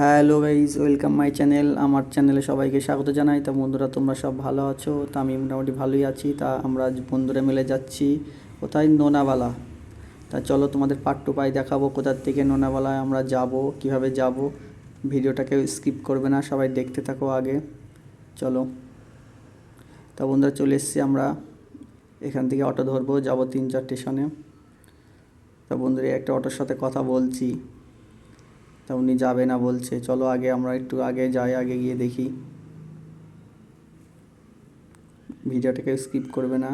Hello guys welcome my channel. আমার চ্যানেলে সবাইকে স্বাগত জানাই। তা বন্ধুরা, তোমরা সব ভালো আছো? তা আমি মোটামুটি ভালোই আছি। তা আমরা বন্ধুরা মিলে যাচ্ছি কোথায়? নোনাবালা তা চলো তোমাদের পার্ট টু পাই দেখাবো কোথার থেকে নোনাবালায় আমরা যাব, কীভাবে যাব। ভিডিওটাকে স্কিপ করবে না, সবাই দেখতে থাকো আগে। চলো। তা বন্ধুরা, চলে এসেছি আমরা। এখান থেকে অটো ধরবো, যাব তিন চার স্টেশনে তা বন্ধুরা, একটা অটোর সাথে কথা বলছি। তা উনি যাবে না বলছে। চলো আগে আমরা একটু আগে যাই, আগে গিয়ে দেখি। ভিডিওটাকে স্কিপ করবে না।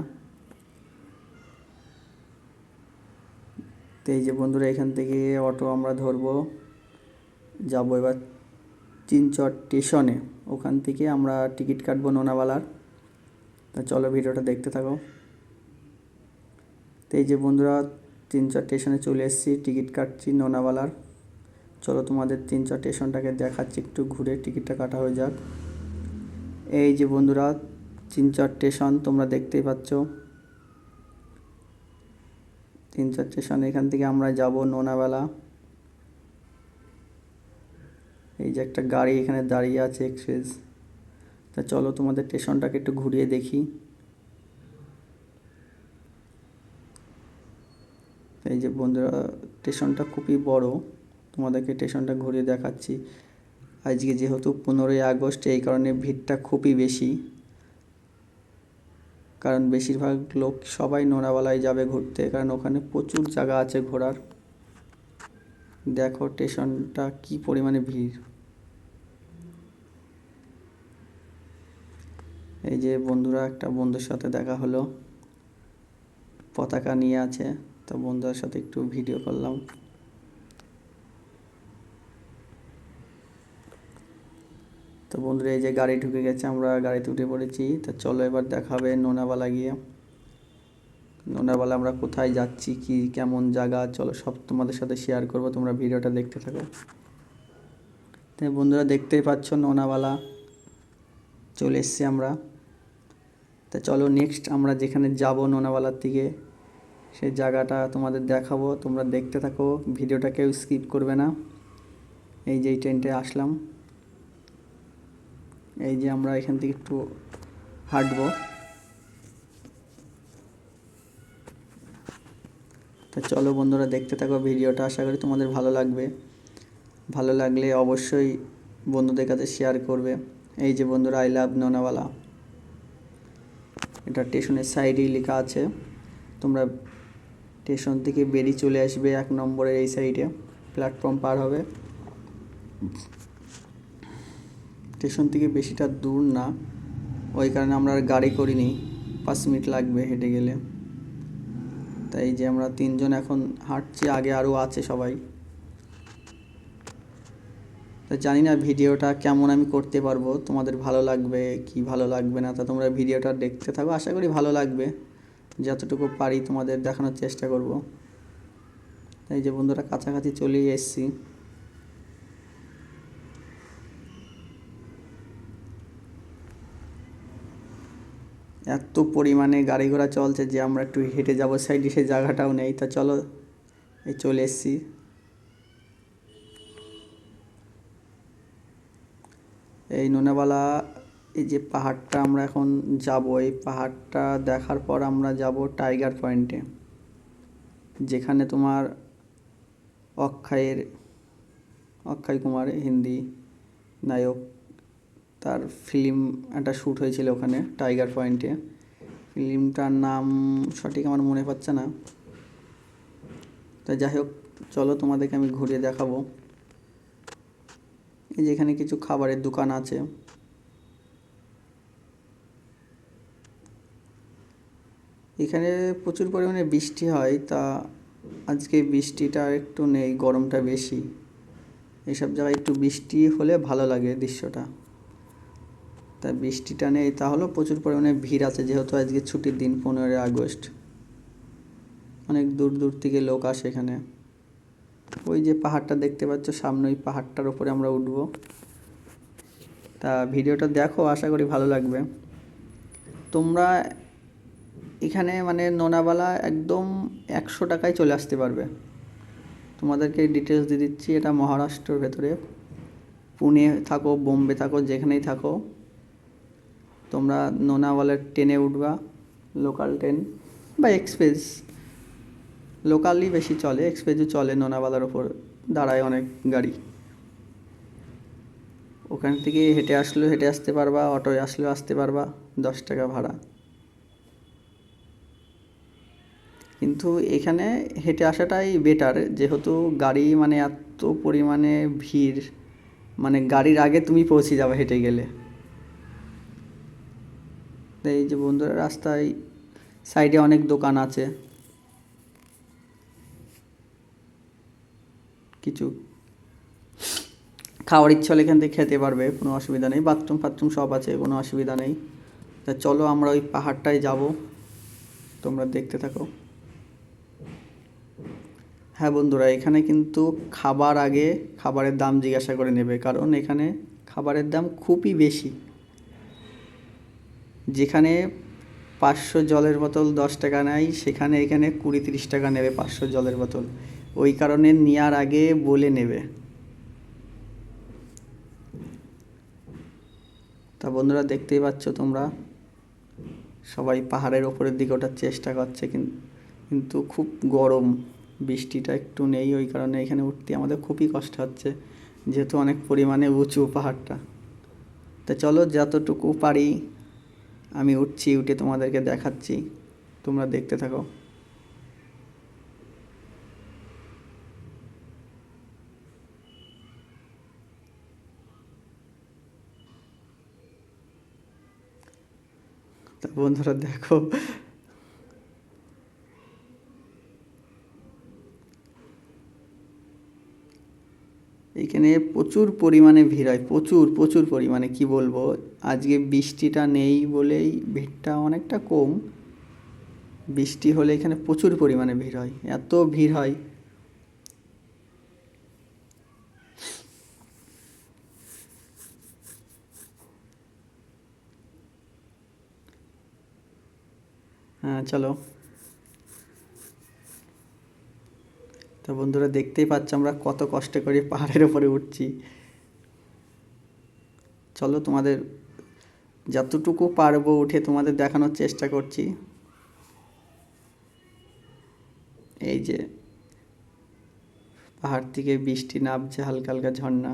তো এই যে বন্ধুরা, এখান থেকে অটো আমরা ধরবো। যাব এবার চিনচর স্টেশনে ওখান থেকে আমরা টিকিট কাটবো নোনাবালার। তা চলো ভিডিওটা দেখতে থাকো। তো এই যে বন্ধুরা তিন চার স্টেশনে চলে এসেছি টিকিট কাটছি নোনাবালার। চলো তোমাদের তিন চার স্টেশনটাকে দেখাচ্ছি, একটু ঘুরে টিকিটটা কাটা হয়ে যাক। এই যে বন্ধুরা, তিন চার স্টেশন তোমরা দেখতেই পাচ্ছ। তিন চার স্টেশন, এখান থেকে আমরা যাব নোনাবেলা। এই যে একটা গাড়ি এখানে দাঁড়িয়ে আছে, এক্সপ্রেস। তা চলো তোমাদের স্টেশনটাকে একটু ঘুরিয়ে দেখি। এই যে বন্ধুরা, স্টেশনটা খুবই বড়। তোমাদেরকে স্টেশনটা ঘুরিয়ে দেখাচ্ছি। আজকে যেহেতু পনেরোই আগস্ট, এই কারণে ভিড়টা খুবই বেশি। কারণ বেশিরভাগ লোক সবাই নোনাবালায় যাবে ঘুরতে, কারণ ওখানে প্রচুর জায়গা আছে ঘোরার। দেখো স্টেশনটা কি পরিমাণে ভিড়। এই যে বন্ধুরা, একটা বন্ধুর সাথে দেখা হলো। পতাকা নিয়ে আছে, তো বন্ধুদের সাথে একটু ভিডিও করলাম। তো বন্ধুরা, এই যে গাড়ি ঢুকে গেছে, আমরা গাড়িতে উঠে পড়েছি। তা চলো এবার দেখাবে নোনাবালা গিয়ে। নোনাবালা, আমরা কোথায় যাচ্ছি, কি, কেমন জায়গা? চলো সব তোমাদের সাথে শেয়ার করব, তোমরা ভিডিওটা দেখতে থাকো। তো বন্ধুরা, দেখতেই পাচ্ছ নোনাবালা। চলে এসছি আমরা। তা চলো নেক্সট আমরা যেখানে যাব নোনাবালার দিকে, সেই জায়গাটা তোমাদের দেখাবো। তোমরা দেখতে থাকো, ভিডিওটা কেউ স্কিপ করবে না। এই যে এই ট্রেনটে আসলাম। এই যে আমরা এখান থেকে একটু হাঁটবো। তা চলো বন্ধুরা, দেখতে থাকো ভিডিওটা, আশা করি তোমাদের ভালো লাগবে। ভালো লাগলে অবশ্যই বন্ধুদের কাছে শেয়ার করবে। এই যে বন্ধুরা আই লাভ নোনাওয়ালা এটা স্টেশনের সাইডেই লেখা আছে। তোমরা স্টেশন থেকে বেরিয়ে চলে আসবে এক নম্বরের এই সাইডে প্ল্যাটফর্ম পার হবে। স্টেশন থেকে বেশিটা দূর না। ওই কারণে আমরা আর গাড়ি করিনি। পাঁচ মিনিট লাগবে হেঁটে গেলে। তাই যে আমরা তিনজন এখন হাঁটছি, আগে আরও আছে সবাই। তা জানি না ভিডিওটা কেমন আমি করতে পারব, তোমাদের ভালো লাগবে কি ভালো লাগবে না, তা তোমরা ভিডিওটা দেখতে থাকো, আশা করি ভালো লাগবে। যতটুকু পারি তোমাদের দেখানোর চেষ্টা করব। এই যে বন্ধুরা কাছাকাছি চলেই এসছি। এত পরিমাণে গাড়ি ঘোড়া চলছে যে আমরা একটু হেঁটে যাব সাইডে সে জায়গাটাও নেই। তা চলো, এই চলে এসছি। এই নোনাবালা, এই যে পাহাড়টা আমরা এখন যাব, এই পাহাড়টা দেখার পর আমরা যাব টাইগার পয়েন্টে যেখানে তোমার অক্ষয়ের, অক্ষয় কুমার হিন্দি নায়ক। তার ফিল্ম একটা শ্যুট হয়েছিল ওখানে টাইগার পয়েন্টে ফিল্মটার নাম সঠিক আমার মনে পাচ্ছে না। তা যাই হোক, চলো তোমাদেরকে আমি ঘুরিয়ে দেখাবো। এই যেখানে কিছু খাবারের দোকান আছে। এখানে প্রচুর পরিমাণে বৃষ্টি হয়, তা আজকে বৃষ্টিটা একটু নেই, গরমটা বেশি। এইসব জায়গায় একটু বৃষ্টি হলে ভালো লাগে দৃশ্যটা। তা বৃষ্টিটা নেই, তাহলেও প্রচুর পরিমাণে ভিড় আছে, যেহেতু আজকে ছুটির দিন পনেরোই আগস্ট। অনেক দূর দূর থেকে লোক আসে এখানে। ওই যে পাহাড়টা দেখতে পাচ্ছ, সামনে ওই পাহাড়টার ওপরে আমরা উঠব। তা ভিডিওটা দেখো, আশা করি ভালো লাগবে। তোমরা এখানে মানে নোনাবালা একদম একশো টাকায় চলে আসতে পারবে। তোমাদেরকে ডিটেলস দিয়ে দিচ্ছি, এটা মহারাষ্ট্রের ভেতরে। পুনে থাকো, বোম্বে থাকো, যেখানেই থাকো। তোমরা লোনাওয়ালার ট্রেনে উঠবা লোকাল ট্রেন বা এক্সপ্রেস লোকালই বেশি চলে এক্সপ্রেসও চলে লোনাওয়ালার ওপর, দাঁড়ায় অনেক গাড়ি। ওখান থেকে হেঁটে আসলেও হেঁটে আসতে পারবা অটোয় আসলেও আসতে পারবা, দশ টাকা ভাড়া। কিন্তু এখানে হেঁটে আসাটাই বেটার যেহেতু গাড়ি মানে এত পরিমাণে ভিড় মানে গাড়ির আগে তুমি পৌঁছে যাবে হেঁটে গেলে। এই যে বন্ধুরা, রাস্তায় সাইডে অনেক দোকান আছে। কিছু খাওয়ার ইচ্ছা হলে এখান থেকে খেতে পারবে, কোনো অসুবিধা নেই। বাথরুম ফাথরুম সব আছে, কোনো অসুবিধা নেই। তা চলো আমরা ওই পাহাড়টায় যাব। তোমরা দেখতে থাকো। হ্যাঁ বন্ধুরা, এখানে কিন্তু খাবার আগে খাবারের দাম জিজ্ঞাসা করে নেবে, কারণ এখানে খাবারের দাম খুবই বেশি। যেখানে পাঁচশো জলের বোতল দশ টাকা নেয়, সেখানে এখানে কুড়ি তিরিশ টাকা নেবে পাঁচশো জলের বোতল। ওই কারণে নেওয়ার আগে বলে নেবে। তা বন্ধুরা দেখতেই পাচ্ছ তোমরা, সবাই পাহাড়ের ওপরের দিকে ওঠার চেষ্টা করছে, কিন- কিন্তু খুব গরম, বৃষ্টিটা একটু নেই, ওই কারণে এখানে উঠতে আমাদের খুবই কষ্ট হচ্ছে, যেহেতু অনেক পরিমাণে উঁচু পাহাড়টা। তা চলো যতটুকু পারি আমি উঠছি উঠে তোমাদেরকে দেখাচ্ছি। তোমরা দেখতে থাকো। তা বন্ধুরা দেখো এখানে প্রচুর পরিমাণে ভিড় হয়, প্রচুর প্রচুর পরিমাণে, কি বলব? আজকে বৃষ্টিটা নেই বলেই ভিড়টা অনেকটা কম। বৃষ্টি হলে এখানে প্রচুর পরিমাণে ভিড় হয়, এত ভিড় হয়। হ্যাঁ চলো। তো বন্ধুরা দেখতেই পাচ্ছ আমরা কত কষ্ট করে পাহাড়ের উপরে উঠছি। চলো তোমাদের যতটুকু পারব উঠে তোমাদের দেখানোর চেষ্টা করছি। এই যে পাহাড় থেকে বৃষ্টি নামছে হালকা হালকা ঝর্ণা।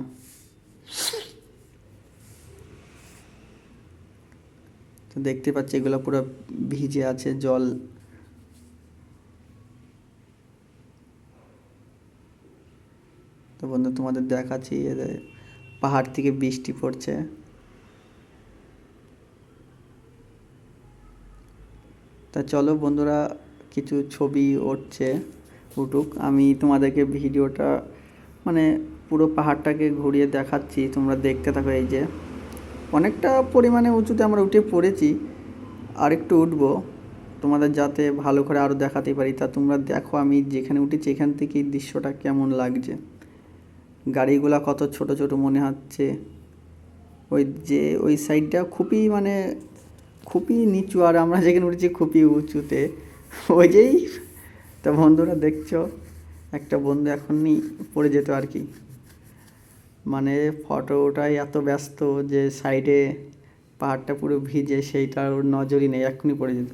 তো দেখতে পাচ্ছি এগুলো পুরো ভিজে আছে, জল বন্ধু, তোমাদের দেখাচ্ছি পাহাড় থেকে বৃষ্টি পড়ছে। তা চলো বন্ধুরা, কিছু ছবি উঠছে, উঠুক। আমি তোমাদেরকে ভিডিওটা মানে পুরো পাহাড়টাকে ঘুরিয়ে দেখাচ্ছি, তোমরা দেখতে থাকো এই যে। অনেকটা পরিমাণে উঁচুতে আমরা উঠে পড়েছি আর একটু উঠবো, তোমাদের যাতে ভালো করে আরও দেখাতে পারি। তা তোমরা দেখো, আমি যেখানে উঠেছি, এখান থেকেই দৃশ্যটা কেমন লাগছে। গাড়িগুলা কত ছোট ছোট মনে হচ্ছে। ওই যে, ওই সাইডটা খুবই মানে খুবই নিচু আর আমরা যেখানে উঠেছি খুবই উঁচুতে। ওই যেই, তা বন্ধুরা দেখছ, একটা বন্ধু এখনই পড়ে যেত আর কি। মানে ফটো ওটাই এত ব্যস্ত যে সাইডে পাহাড়টা পুরো ভিজে সেইটার ওর নজরই নেই, এক্ষুনি পড়ে যেত।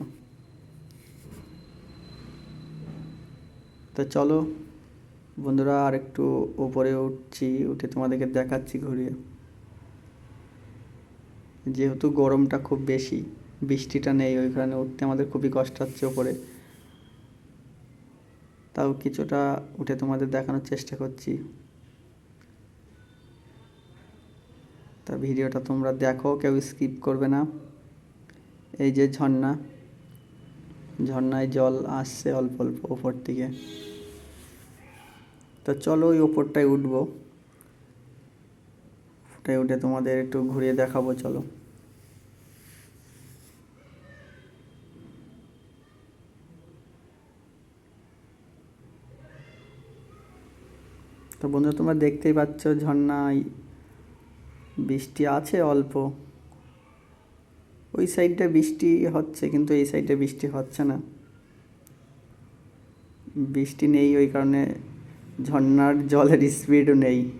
তো চলো বন্ধুরা আর একটু উপরে উঠছি, উঠে তোমাদেরকে দেখাচ্ছি ঘুরিয়ে। যেহেতু গরমটা খুব বেশি, বৃষ্টিটা নেই ওই কারণে উঠতে আমাদের খুবই কষ্ট হচ্ছে ওপরে তাও কিছুটা উঠে তোমাদের দেখানোর চেষ্টা করছি। তা ভিডিওটা তোমরা দেখো, কেউ স্কিপ করবে না। এই যে ঝর্ণা, ঝর্ণায় জল আসছে অল্প অল্প ওপর থেকে। তো চলো ওই ওপরটায় উঠবো। ওটাই উঠে তোমাদের একটু ঘুরিয়ে দেখাবো, চলো। তো বন্ধু, তোমরা দেখতেই পাচ্ছ ঝর্ণায় বৃষ্টি আছে অল্প। ওই সাইডটা বৃষ্টি হচ্ছে, কিন্তু এই সাইডে বৃষ্টি হচ্ছে না। বৃষ্টি নেই ওই কারণে ঝর্ণার জলের স্পিডও নেই।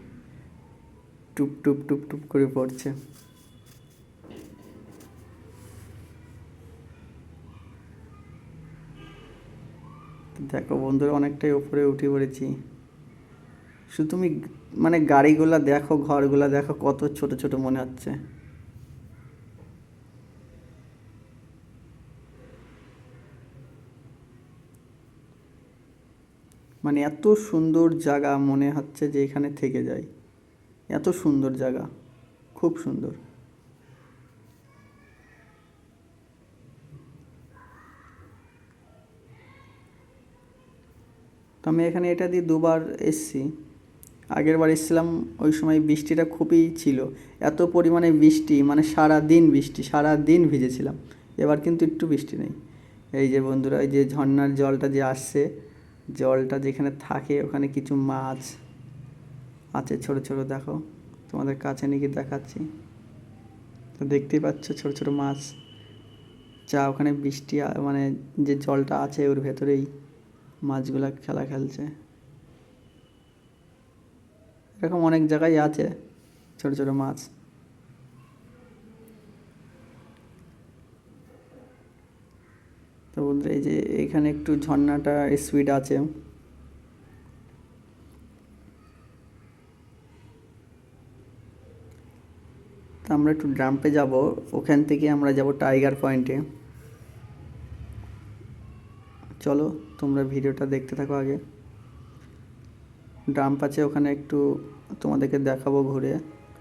টুপ টুপ টুপ টুপ করে পড়ছে। দেখো বন্ধুরা, অনেকটাই ওপরে উঠে পড়েছি। শুধু তুমি মানে গাড়িগুলো দেখো, ঘরগুলো দেখো, কত ছোট ছোট মনে হচ্ছে। মানে এত সুন্দর জায়গা মনে হচ্ছে যে এখানে থেকে যাই এত সুন্দর জায়গা, খুব সুন্দর। তো আমি এখানে এটা দিয়ে দুবার এসছি। আগের বার এসেছিলাম, ওই সময় বৃষ্টিটা খুবই ছিল। এত পরিমাণে বৃষ্টি মানে সারা দিন বৃষ্টি সারা দিন ভিজেছিলাম। এবার কিন্তু একটু বৃষ্টি নেই। এই যে বন্ধুরা, এই যে ঝর্নার জলটা যে আসছে জলটা যেখানে থাকে ওখানে কিছু মাছ আছে ছোট ছোট, দেখো। তোমাদের কাছে নিয়ে দেখাচ্ছি। তো দেখতেই পাচ্ছ ছোট ছোট মাছ। যা ওখানে বৃষ্টি মানে যে জলটা আছে ওর ভেতরেই মাছগুলো খেলা খেলছে। এরকম অনেক জায়গায় আছে ছোট ছোট মাছ। তো বলতে এই যে এখানে একটু ঝর্ণাটা স্পিড আছে। তো আমরা একটু ড্রাম্পে যাব। ওখান থেকে আমরা যাব টাইগার পয়েন্টে চলো, তোমরা ভিডিওটা দেখতে থাকো আগে। ডাম্প আছে ওখানে একটু তোমাদেরকে দেখাবো ঘুরে।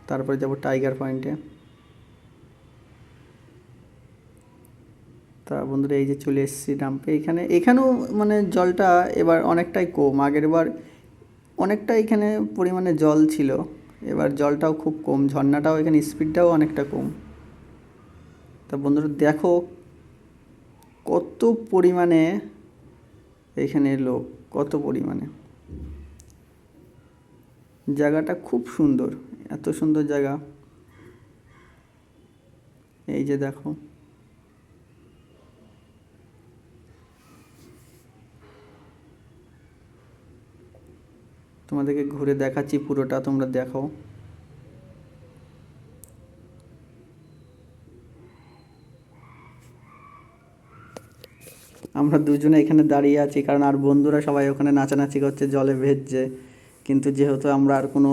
তারপরে যাব টাইগার পয়েন্টে তা বন্ধুরা, এই যে চলে এসেছি ডাম্পে এখানে, এখানেও মানে জলটা এবার অনেকটাই কম। আগের বার অনেকটা এখানে পরিমাণে জল ছিল। এবার জলটাও খুব কম। ঝর্ণাটাও এখানে স্পিডটাও অনেকটা কম। তা বন্ধুরা, দেখো কত পরিমাণে এখানে লোক, কত পরিমাণে। জায়গাটা খুব সুন্দর। এত সুন্দর জায়গা। এই যে দেখো। তোমাদেরকে ঘুরে দেখাচ্ছি পুরোটা, তোমরা দেখো। আমরা দুজনে এখানে দাঁড়িয়ে আছি, কারণ আর বন্ধুরা সবাই ওখানে নাচানাচি করছে, জলে ভেজছে। কিন্তু যেহেতু আমরা আর কোনো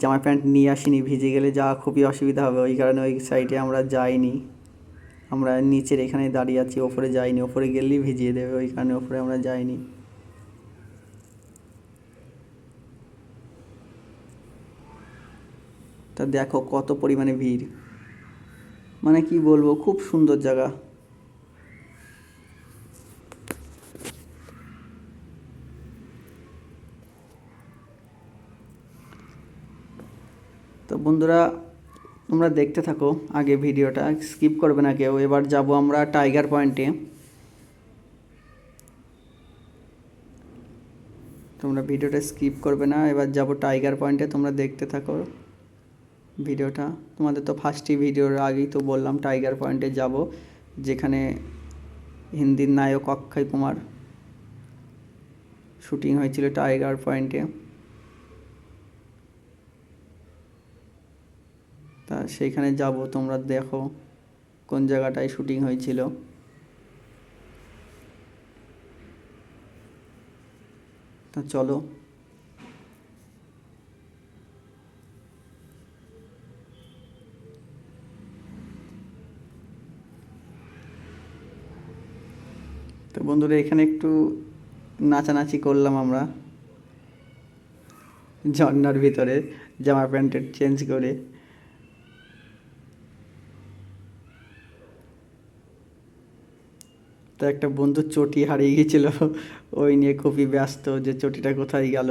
জামা প্যান্ট নিয়ে আসিনি, ভিজে গেলে যাওয়া খুবই অসুবিধা হবে, ওই কারণে ওই সাইডে আমরা যাইনি। আমরা নিচের এখানে দাঁড়িয়ে আছি, ওপরে যাইনি, ওপরে গেলেই ভিজিয়ে দেবে, ওই কারণে ওপরে আমরা যাইনি। তা দেখো কত পরিমাণে ভিড়। মানে কি বলব, খুব সুন্দর জায়গা। তো বন্ধুরা, তোমরা দেখতে থাকো আগে ভিডিওটা, স্কিপ করবে না কেউ। এবার যাব আমরা টাইগার পয়েন্টে। তোমরা ভিডিওটা স্কিপ করবে না, এবার যাব টাইগার পয়েন্টে, তোমরা দেখতে থাকো। ভিডিওটা। তোমাদের তো ফার্স্টই ভিডিওর আগেই তো বললাম টাইগার পয়েন্টে যাব, যেখানে হিন্দির নায়ক অক্ষয় কুমার শুটিং হয়েছিল টাইগার পয়েন্টে তা সেইখানে যাব, তোমরা দেখো কোন জায়গাটায় শুটিং হয়েছিল। তা চলো তো বন্ধুরা, এখানে একটু নাচানাচি করলাম আমরা। ঝর্নার ভিতরে, জামা প্যান্টের চেঞ্জ করে। তো একটা বন্ধুর চটি হারিয়ে গেছিল, ওই নিয়ে খুবই ব্যস্ত যে চটিটা কোথায় গেল।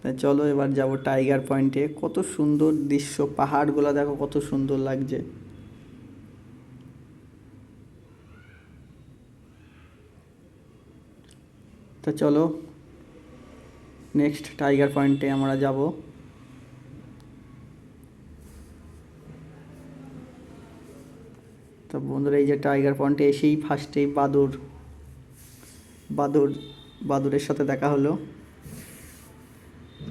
তাই চলো এবার যাব টাইগার পয়েন্টে কত সুন্দর দৃশ্য, পাহাড়গুলো দেখো কত সুন্দর লাগছে। তো চলো নেক্সট টাইগার পয়েন্টে আমরা যাব। তো বন্ধুরা, এই যে টাইগার পয়েন্টে এসেই ফার্স্টেই বাদুর বাদুর, বাদুরের সাথে দেখা হলো।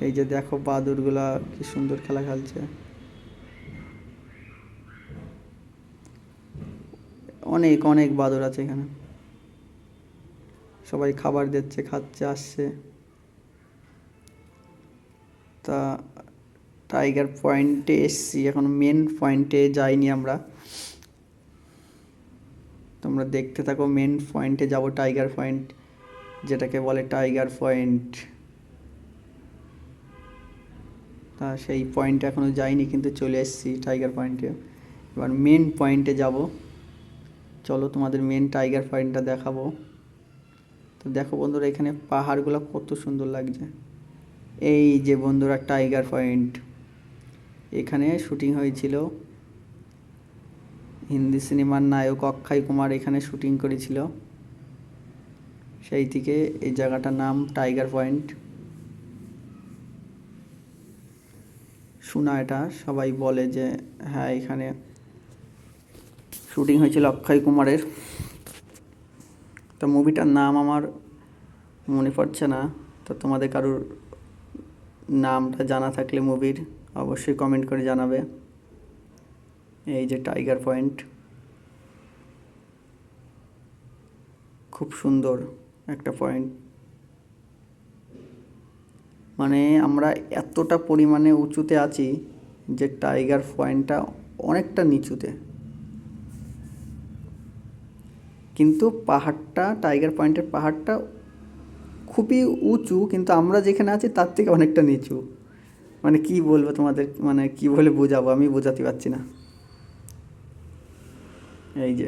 এই যে দেখো বাদুরগুলা কি সুন্দর খেলা খেলছে। অনেক অনেক বাদর আছে এখানে। সবাই খাবার দিচ্ছে, খাচ্ছে, আসছে। তা টাইগার পয়েন্টে এসছি, এখন মেন পয়েন্টে যাইনি আমরা। তোমরা দেখতে থাকো মেন পয়েন্টে যাব টাইগার পয়েন্ট যেটাকে বলে টাইগার পয়েন্ট তা সেই পয়েন্টে এখনও যাইনি, কিন্তু চলে এসেছি টাইগার পয়েন্টে এবার মেন পয়েন্টে যাব। চলো তোমাদের মেন টাইগার পয়েন্টটা দেখাবো। তো দেখো বন্ধুরা, এখানে পাহাড়গুলো কত সুন্দর লাগছে। এই যে বন্ধুরা টাইগার পয়েন্ট এখানে শুটিং হয়েছিল। হিন্দি সিনেমার নায়ক অক্ষয় কুমার এখানে শুটিং করেছিল। সেই থেকে এই জায়গাটার নাম টাইগার পয়েন্ট শোনা এটা, সবাই বলে যে হ্যাঁ এখানে শুটিং হয়েছিল অক্ষয় কুমারের। তো মুভিটার নাম আমার মনে পড়ছে না। তো তোমাদের কারোর নামটা জানা থাকলে মুভির অবশ্যই কমেন্ট করে জানাবে। এই যে টাইগার পয়েন্ট খুব সুন্দর একটা পয়েন্ট মানে আমরা এতটা পরিমাণে উঁচুতে আছি যে টাইগার পয়েন্টটা অনেকটা নিচুতে। কিন্তু পাহাড়টা, টাইগার পয়েন্টের পাহাড়টা খুবই উঁচু, কিন্তু আমরা যেখানে আছি তার থেকে অনেকটা নিচু। মানে কি বলব তোমাদের মানে কি বলে বোঝাবো? আমি বোঝাতে পারছি না। এই যে।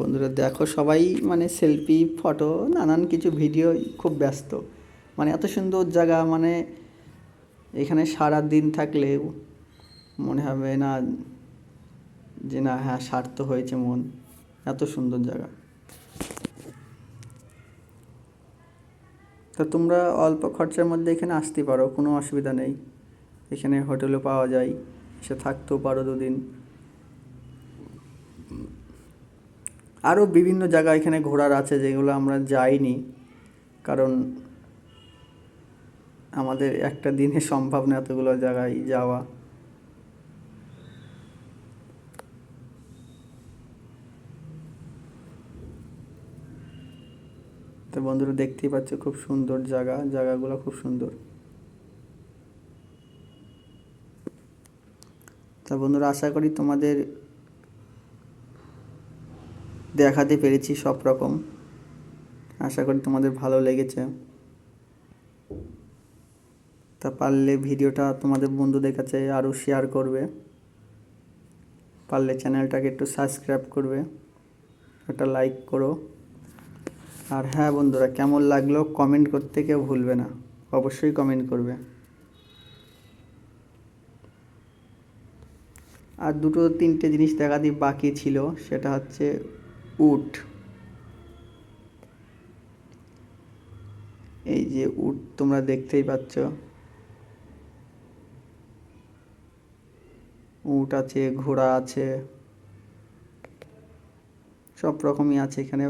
বন্ধুরা, দেখো সবাই মানে সেলফি ফটো নানান কিছু ভিডিও খুব ব্যস্ত। মানে এত সুন্দর জায়গা মানে এখানে সারা দিন থাকলে মনে হবে না যে না হ্যাঁ সার্থ হয়েছে মন। এত সুন্দর জায়গা। তো তোমরা অল্প খরচার মধ্যে এখানে আসতে পারো, কোনো অসুবিধা নেই। এখানে হোটেলও পাওয়া যায়, সে থাকতেও পারো দুদিন। আরও বিভিন্ন জায়গা এখানে ঘোরার আছে যেগুলো আমরা যাইনি, কারণ আমাদের একটা দিনে সম্ভব না এতগুলো জায়গায় যাওয়া। তো বন্ধুরা দেখতেই পাচ্ছ খুব সুন্দর জায়গা, জায়গাগুলো খুব সুন্দর। তা বন্ধুরা আশা করি তোমাদের দেখাতে পেরেছি সব রকম আশা করি তোমাদের ভালো লেগেছে। তা পারলে ভিডিওটা তোমাদের বন্ধুদের কাছে আরও শেয়ার করবে। পারলে চ্যানেলটাকে একটু সাবস্ক্রাইব করবে। একটা লাইক করো। আর হ্যাঁ বন্ধুরা, কেমন লাগল কমেন্ট করতে কেউ ভুলবে না। অবশ্যই কমেন্ট করবে। আর দুটো তিনটে জিনিস দেখাতে বাকি ছিল, সেটা হচ্ছে উট এই যে উট তোমরা দেখতেই পাচ্ছ। উট আছে, ঘোড়া আছে। সব রকমই আছে এখানে।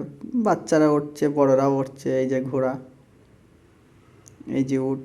বাচ্চারা উঠছে, বড়রাও উঠছে, এই যে ঘোড়া। এই যে উট